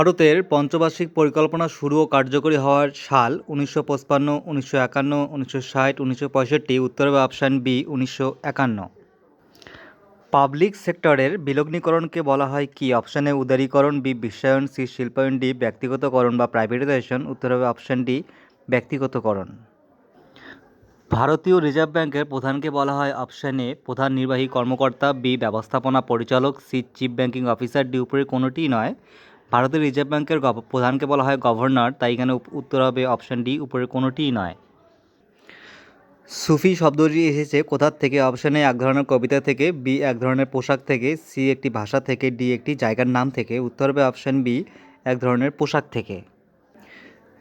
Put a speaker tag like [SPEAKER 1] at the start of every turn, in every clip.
[SPEAKER 1] ভারতের পঞ্চবার্ষিক পরিকল্পনা শুরু ও কার্যকরী হওয়ার সাল উনিশশো পঁচপান্ন, উনিশশো একান্ন, উনিশশো ষাট, উনিশশো পঁয়ষট্টি, উত্তর অপশান বি উনিশশো একান্ন। পাবলিক সেক্টরের বিলগ্নীকরণকে বলা হয় কি? অপশানে উদারীকরণ বি বিশ্বায়ন সি শিল্পায়ন ডি ব্যক্তিগতকরণ বা প্রাইভেটাইজেশন উত্তর হবে অপশান ডি ব্যক্তিগতকরণ। ভারতীয় রিজার্ভ ব্যাংকের প্রধানকে বলা হয় অপশান এ প্রধান নির্বাহী কর্মকর্তা বি ব্যবস্থাপনা পরিচালক C chief banking officer D উপরে কোনোটিই নয়। ভারতের রিজার্ভ ব্যাংকের প্রধানকে বলা হয় গভর্নর, তাই এখানে উত্তর হবে অপশান ডি উপরের কোনোটিই নয়। সুফি শব্দটি এসেছে কোথার থেকে? অপশানে এক ধরনের কবিতা থেকে বি এক ধরনের পোশাক থেকে সি একটি ভাষা থেকে ডি একটি জায়গার নাম থেকে, উত্তর হবে অপশান বি এক ধরনের পোশাক থেকে।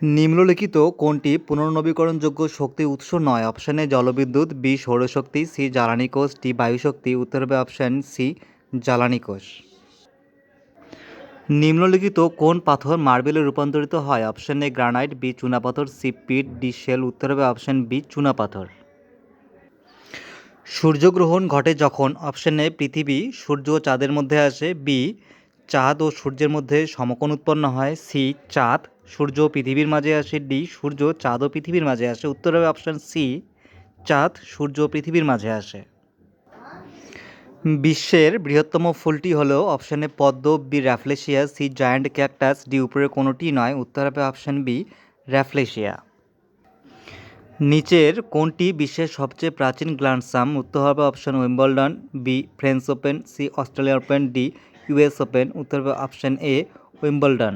[SPEAKER 1] নিম্নলিখিত কোনটি পুনর্নবীকরণযোগ্য শক্তি উৎস নয়? অপশানে জলবিদ্যুৎ বি সৌরশক্তি সি জ্বালানি কোষ ডি বায়ুশক্তি, উত্তর হবে অপশান সি জ্বালানি কোষ। নিম্নলিখিত কোন পাথর মার্বেলে রূপান্তরিত হয়? অপশান এ গ্রানাইট, বি চুনাপাথর সি পিট, ডি শেল। উত্তর হবে অপশান বি চুনাপাথর সূর্যগ্রহণ ঘটে যখন? অপশান এ পৃথিবী, সূর্য ও চাঁদের মধ্যে আসে। বি চাঁদ ও সূর্যের মধ্যে সমকোণ উৎপন্ন হয়। সি চাঁদ, সূর্য পৃথিবীর মাঝে আসে। ডি সূর্য, চাঁদ ও পৃথিবীর মাঝে আসে। উত্তর হবে অপশান সি চাঁদ, সূর্য পৃথিবীর মাঝে আসে। বিশ্বের বৃহত্তম ফুলটি হলো অপশানে পদ্ম, B rafflesia, C giant cactus, D উপরের কোনোটি নয়, উত্তর হবে অপশান বি র্যাফলেশিয়া। নিচের কোনটি বিশ্বের সবচেয়ে প্রাচীন গ্র্যান্ডস্লাম উত্তর হবে option Wimbledon, B French open, C Australia open, D US open, উত্তর হবে অপশান এ উইম্বলডন।